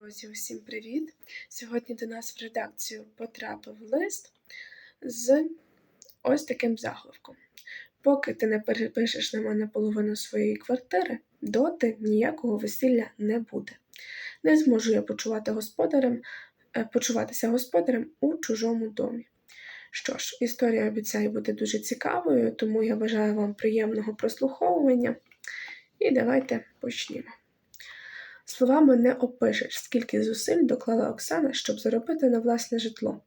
Друзі, усім привіт! Сьогодні до нас в редакцію потрапив лист з ось таким заголовком. Поки ти не перепишеш на мене половину своєї квартири, доти ніякого весілля не буде. Не зможу я почувати господарем, е, почуватися господарем у чужому домі. Що ж, історія обіцяє бути дуже цікавою, тому я бажаю вам приємного прослуховування. І давайте почнімо. Словами не опишеш, скільки зусиль доклала Оксана, щоб заробити на власне житло.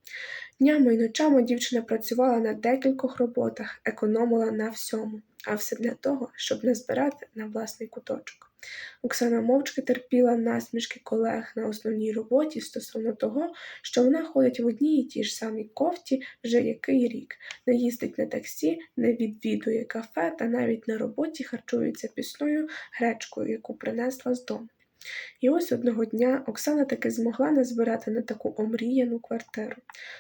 Днями й ночами дівчина працювала на декількох роботах, економила на всьому, а все для того, щоб не збирати на власний куточок. Оксана мовчки терпіла насмішки колег на основній роботі стосовно того, що вона ходить в одній і тій ж самій кофті вже який рік, не їздить на таксі, не відвідує кафе та навіть на роботі харчується пісною гречкою, яку принесла з дому. І ось одного дня Оксана таки змогла назбирати на таку омріяну квартиру.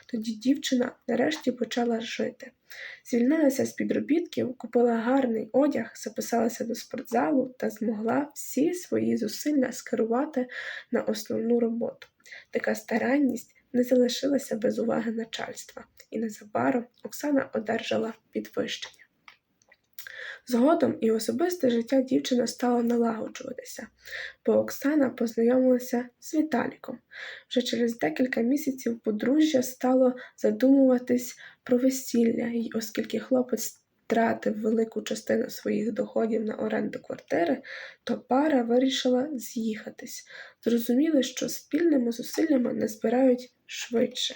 Тоді дівчина нарешті почала жити. Звільнилася з підробітків, купила гарний одяг, записалася до спортзалу та змогла всі свої зусилля скерувати на основну роботу. Така старанність не залишилася без уваги начальства, і незабаром Оксана одержала підвищення. Згодом і особисте життя дівчини стало налагоджуватися, бо Оксана познайомилася з Віталіком. Вже через декілька місяців подружжя стало задумуватись про весілля, і оскільки хлопець втратив велику частину своїх доходів на оренду квартири, то пара вирішила з'їхатись. Зрозуміли, що спільними зусиллями не збирають швидше.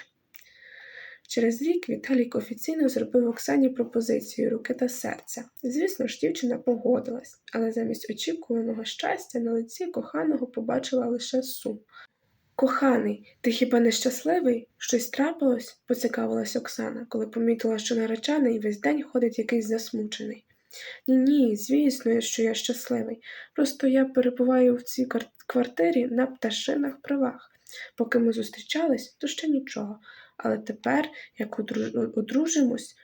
Через рік Віталік офіційно зробив Оксані пропозицію руки та серця. Звісно ж, дівчина погодилась, але замість очікуваного щастя на лиці коханого побачила лише сум. Коханий, ти хіба не щасливий? Щось трапилось? поцікавилась Оксана, коли помітила, що наречений весь день ходить якийсь засмучений. Ні, ні, звісно, що я щасливий. Просто я перебуваю в цій квартирі на пташинах правах. Поки ми зустрічались, то ще нічого. Але тепер, як одружимось,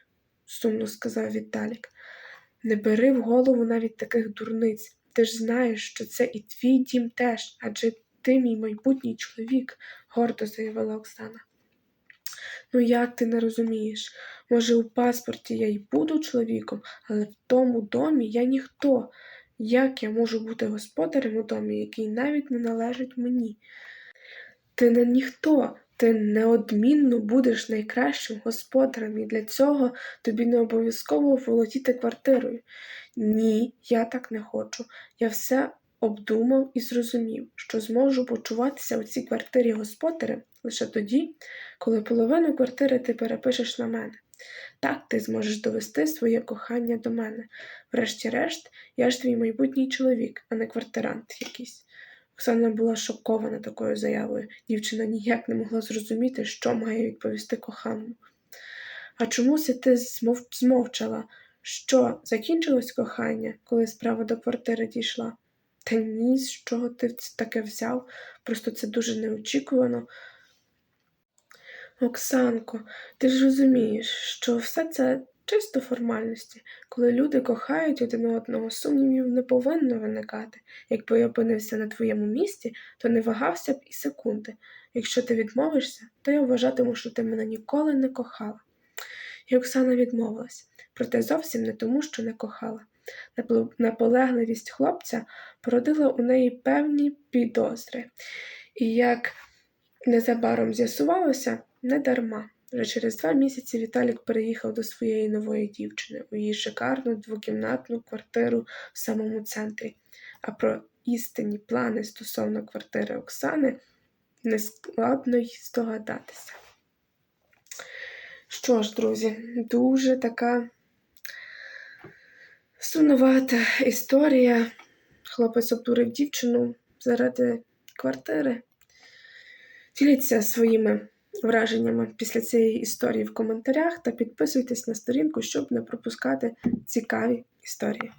сумно сказав Віталік, не бери в голову навіть таких дурниць. Ти ж знаєш, що це і твій дім теж, адже ти мій майбутній чоловік, гордо заявила Оксана. Ну, як ти не розумієш? Може, у паспорті я й буду чоловіком, але в тому домі я ніхто. Як я можу бути господарем у домі, який навіть не належить мені? Ти не ніхто, ти неодмінно будеш найкращим господарем, і для цього тобі не обов'язково володіти квартирою. Ні, я так не хочу. Я все обдумав і зрозумів, що зможу почуватися у цій квартирі господарем лише тоді, коли половину квартири ти перепишеш на мене. Так ти зможеш довести своє кохання до мене. Врешті-решт, я ж твій майбутній чоловік, а не квартирант якийсь. Оксана була шокована такою заявою. Дівчина ніяк не могла зрозуміти, що має відповісти коханому. А чому це ти змов... змовчала? Що, закінчилось кохання, коли справа до квартири дійшла? Та ні, з чого ти таке взяв? Просто це дуже неочікувано. Оксанко, ти ж розумієш, що все це чисто формальності. Коли люди кохають один одного, сумнівів не повинно виникати. Якби я опинився на твоєму місці, то не вагався б і секунди. Якщо ти відмовишся, то я вважатиму, що ти мене ніколи не кохала. І Оксана відмовилась, проте зовсім не тому, що не кохала. Наполегливість хлопця породила у неї певні підозри, і як незабаром з'ясувалося, не дарма. Вже через два місяці Віталік переїхав до своєї нової дівчини у її шикарну двокімнатну квартиру в самому центрі. А про істинні плани стосовно квартири Оксани нескладно й здогадатися. Що ж, друзі, дуже така сумнувата історія. Хлопець обдурив дівчину заради квартири. Діліться своїми враженнями після цієї історії в коментарях та підписуйтесь на сторінку, щоб не пропускати цікаві історії.